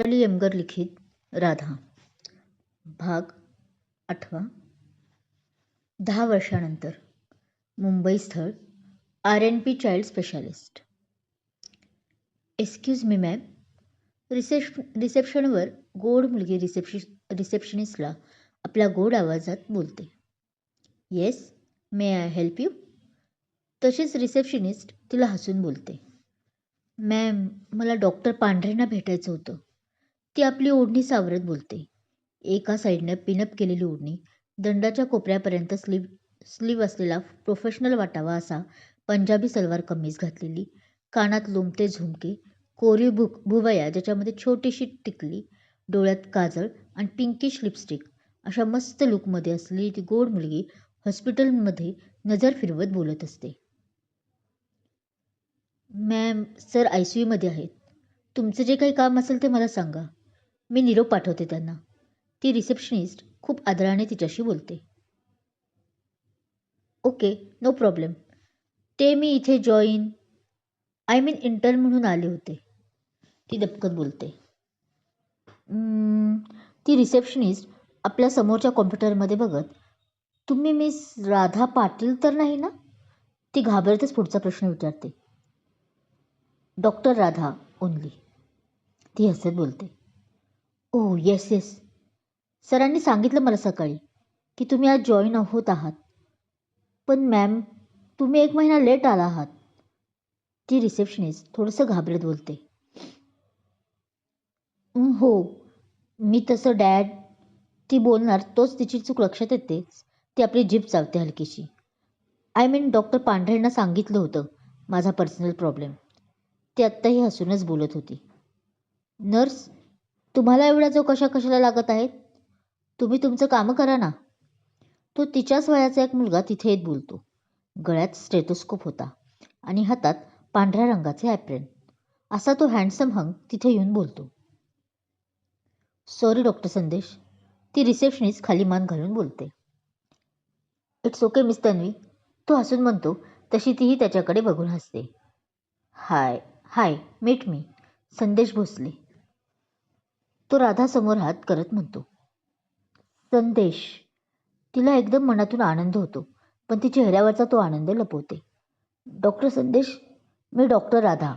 वैशाली यमगर लिखित राधा. भाग आठवा. दहा वर्षानंतर मुंबई स्थळ R N P child specialist excuse me ma'am रिसेप्श रिसेप्शनवर गोड मुलगी रिसेप्शि रिसेप्शनिस्टला आपल्या गोड आवाजात बोलते. Yes may I help you तशीच रिसेप्शनिस्ट तिला हसून बोलते. मॅम मला डॉक्टर पांढरेंना भेटायचं होतं. ती आपली ओढणी सावरत बोलते. एका साईडनं पिनअप केलेली ओढणी दंडाच्या कोपऱ्यापर्यंत स्लीव स्लीव असलेला प्रोफेशनल वाटावा असा पंजाबी सलवार कमीज घातलेली. कानात लोंबते झुमके कोरीव भुक भुवया ज्याच्यामध्ये छोटीशी टिकली डोळ्यात काजळ आणि पिंकिश लिपस्टिक अशा मस्त लुकमध्ये असलेली ती गोड मुलगी हॉस्पिटलमध्ये नजर फिरवत बोलत असते. मॅम सर आय सी यूमध्ये आहेत. तुमचं जे काही काम असेल ते मला सांगा. मी निरोप पाठवते त्यांना. ती रिसेप्शनिस्ट खूप आदराने तिच्याशी बोलते. Okay no problem. ते मी इथे जॉईन आय मीन इंटर्न म्हणून आले होते. ती दपकत बोलते. ती रिसेप्शनिस्ट आपल्या समोरच्या कॉम्प्युटरमध्ये बघत तुम्ही मिस राधा पाटील तर नाही ना? ती घाबरतच पुढचा प्रश्न विचारते. Doctor Radha only. ती हसत बोलते. ओ येस येस सरांनी सांगितलं मला सकाळी की तुम्ही आज जॉईन होत आहात. पण मॅम तुम्ही एक महिना लेट आला आहात. ती रिसेप्शनिस्ट थोडंसं घाबरत बोलते. हो मी तसं डॅड ती बोलणार तोच तिची चूक लक्षात येते. ती आपली जीप चावते हलकीशी. आय मीन डॉक्टर पांढरेंना सांगितलं होतं माझा पर्सनल प्रॉब्लेम ती आत्ताही हसूनच बोलत होती. नर्स तुम्हाला एवढ्या जो कशा कशाला लागत आहेत तुम्ही तुमचं कामं करा ना. तो तिच्याच वयाचा एक मुलगा तिथे येत बोलतो. गळ्यात स्टेटोस्कोप होता आणि हातात पांढऱ्या रंगाचे ॲप्रेन असा तो हँडसम हंग तिथे येऊन बोलतो. सॉरी डॉक्टर संदेश. ती रिसेप्शनिस्ट खाली मान घालून बोलते. इट्स ओके मिस तन्वी तो हसून म्हणतो तशी तीही त्याच्याकडे बघून हसते. हाय हाय मीट मी संदेश भोसले. तो राधासमोर हात करत म्हणतो. संदेश. तिला एकदम मनातून आनंद होतो पण ती चेहऱ्यावरचा तो आनंद लपवते. डॉक्टर संदेश मी डॉक्टर राधा.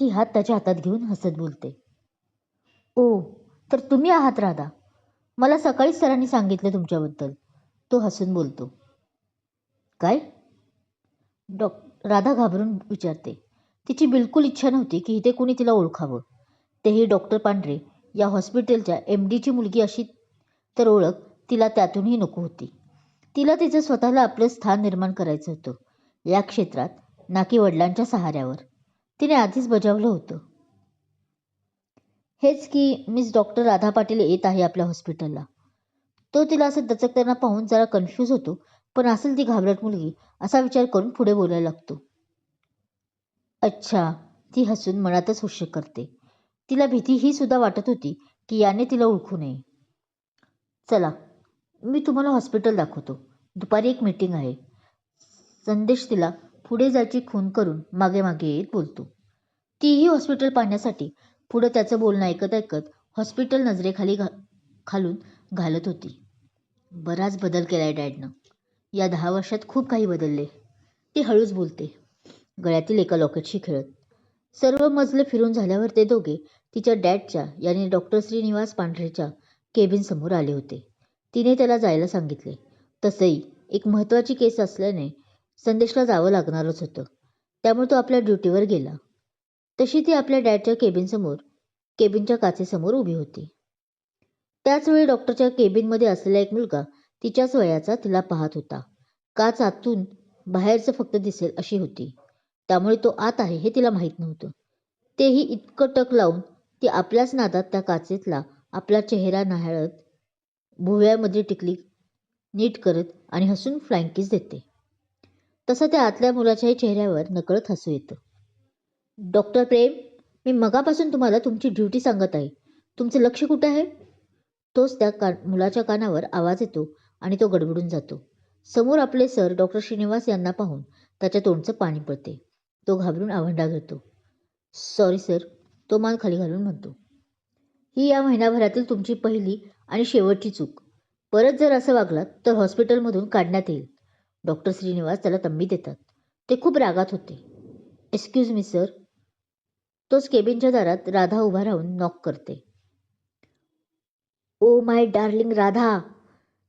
ती हात त्याच्या हातात घेऊन हसत बोलते. ओ तर तुम्ही आहात राधा? मला सकाळीच सरांनी सांगितलं तुमच्याबद्दल. तो हसून बोलतो. काय? डॉ राधा घाबरून विचारते. तिची बिलकुल इच्छा नव्हती की इथे कुणी तिला ओळखावं. तेही डॉक्टर पांढरे. या हॉस्पिटलच्या एम डीची मुलगी अशी तर ओळख तिला त्यातूनही नको होती. तिला तिचं स्वतःला आपलं स्थान निर्माण करायचं होतं. या क्षेत्रात नाकी वडिलांच्या सहाऱ्यावर तिने आधीच बजावलं होतं. हेच की मिस डॉक्टर राधा पाटील येत आहे आपल्या हॉस्पिटलला. तो तिला असं दचकताना पाहून जरा कन्फ्यूज होतो पण असेल ती घाबरट मुलगी असा विचार करून पुढे बोलायला लागतो. अच्छा ती हसून मनातच हुश करते. तिला भीती ही सुद्धा वाटत होती की याने तिला ओळखू नये. चला मी तुम्हाला हॉस्पिटल दाखवतो. दुपारी एक मीटिंग आहे. संदेश तिला पुढे जायची खून करून मागे मागे येत बोलतो. तीही हॉस्पिटल पाहण्यासाठी पुढं त्याचं बोलणं ऐकत ऐकत हॉस्पिटल नजरेखाली घा खालून घालत होती. बराच बदल केलाय डॅडनं. या दहा वर्षात खूप काही बदलले. ती हळूच बोलते. गळ्यातील एका लॉकेटशी खेळत. सर्व मजले फिरून झाल्यावर ते दोघे तिच्या डॅडच्या याने डॉक्टर श्रीनिवास पांढरेच्या केबिनसमोर आले होते. तिने त्याला जायला सांगितले. तसंही एक महत्त्वाची केस असल्याने संदेशला जावं लागणारच होतं. त्यामुळे तो आपल्या ड्युटीवर गेला. तशी ती आपल्या डॅडच्या केबिनसमोर केबिनच्या काचेसमोर उभी होती. त्याचवेळी डॉक्टरच्या केबिनमध्ये असलेला एक मुलगा तिच्याच वयाचा तिला पाहत होता. काच आतून बाहेरचं फक्त दिसेल अशी होती. त्यामुळे तो आत आहे हे तिला माहीत नव्हतं. तेही इतकं टक लावून ती आपल्याच नादात त्या काचेतला आपला चेहरा न्याहाळत भुवयामध्ये टिकली नीट करत आणि हसून फ्लँकीज देते. तसं त्या आतल्या मुलाच्याही चेहऱ्यावर नकळत हसू येतं. डॉक्टर प्रेम मी मगापासून तुम्हाला तुमची ड्युटी सांगत आहे. तुमचं लक्ष कुठं आहे? तोच त्या का मुलाच्या कानावर आवाज येतो आणि तो गडबडून जातो. समोर आपले सर डॉक्टर श्रीनिवास यांना पाहून त्याच्या तोंडचं पाणी पडते. तो घाबरून आवंडा घेतो सॉरी सर तो मान खाली घालून म्हणतो. ही या महिनाभरातील तुमची पहिली आणि शेवटची चूक. परत जर असं वागलात तर हॉस्पिटलमधून काढण्यात येईल. डॉक्टर श्रीनिवास त्याला तंबी देतात. ते खूप रागात होते. एक्सक्यूज मी सर तोच केबिनच्या दारात राधा उभा राहून नॉक करते. Oh my darling Radha.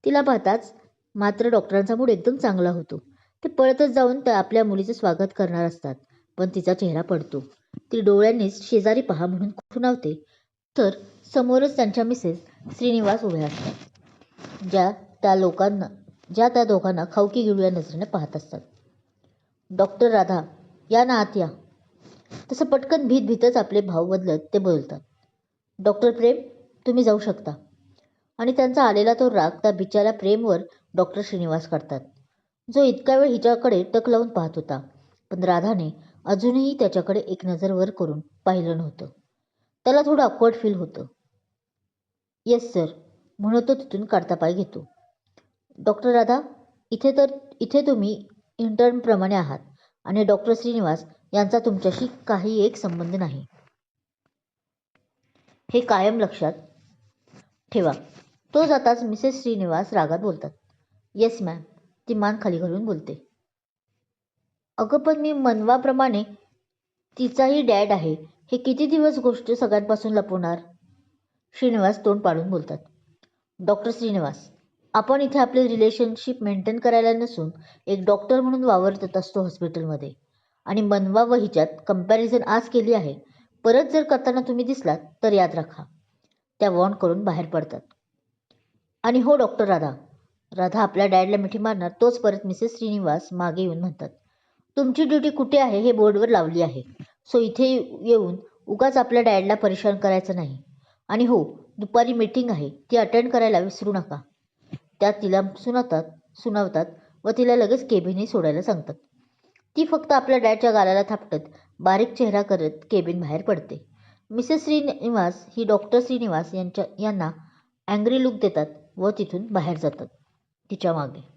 तिला पाहताच मात्र डॉक्टरांचा मूड एकदम चांगला होतो. ते पळतच जाऊन त्या आपल्या मुलीचं स्वागत करणार असतात. पण तिचा चेहरा पडतो. ती डोळ्यांनीच शेजारी पहा म्हणून खुणावते तर समोरच त्यांच्या मिसेस श्रीनिवास उभ्या असतात ज्या त्या लोकांना ज्या त्या दोघांना खावकी गिळूया नजरेने पाहत असतात. डॉक्टर राधा या ना आत या. तसं पटकन भीत भीतच आपले भाव बदलत ते बोलतात. डॉक्टर प्रेम तुम्ही जाऊ शकता. आणि त्यांचा आलेला तो राग त्या बिचाऱ्या प्रेमवर डॉक्टर श्रीनिवास काढतात. जो इतका वेळ हिच्याकडे टक लावून पाहत होता. पण राधाने अजूनही त्याच्याकडे एक नजर वर करून पाहिलं नव्हतं. त्याला थोडं अकवर्ड फील होतं. येस सर म्हणून तो तिथून काढता पाय घेतो. डॉक्टर राधा इथे तर इथे तुम्ही इंटर्नप्रमाणे आहात आणि डॉक्टर श्रीनिवास यांचा तुमच्याशी काही एक संबंध नाही. हे कायम लक्षात ठेवा. तो जाताच मिसेस श्रीनिवास रागात बोलतात. येस मॅम ती मान खाली घालून बोलते. अगं पण मी मनवाप्रमाणे तिचाही डॅड आहे. हे किती दिवस गोष्ट सगळ्यांपासून लपवणार? श्रीनिवास तोंड पाडून बोलतात. डॉक्टर श्रीनिवास आपण इथे आपले रिलेशनशिप मेंटेन करायला नसून एक डॉक्टर म्हणून वावरत असतो हॉस्पिटलमध्ये. आणि मनवा व हिच्यात कंपॅरिझन आज केली आहे. परत जर करताना तुम्ही दिसलात तर याद राखा. त्या वॉन करून बाहेर पडतात. आणि हो डॉक्टर राधा. राधा आपल्या डॅडला मिठी मारणार तोच परत मिसेस श्रीनिवास मागे येऊन म्हणतात. तुमची ड्युटी कुठे आहे हे बोर्डवर लावली आहे. सो इथे येऊन उगाच आपल्या डॅडला परेशान करायचं नाही. आणि हो दुपारी मीटिंग आहे ती अटेंड करायला विसरू नका. त्यात तिला सुनावतात सुनावतात व तिला लगेच केबिनही सोडायला सांगतात. ती फक्त आपल्या डॅडच्या गालाला थापटत बारीक चेहरा करत केबिन बाहेर पडते. मिसेस श्रीनिवास ही डॉक्टर श्रीनिवास यांच्या यांना अँग्री लुक देतात व तिथून बाहेर जातात तिच्यामागे.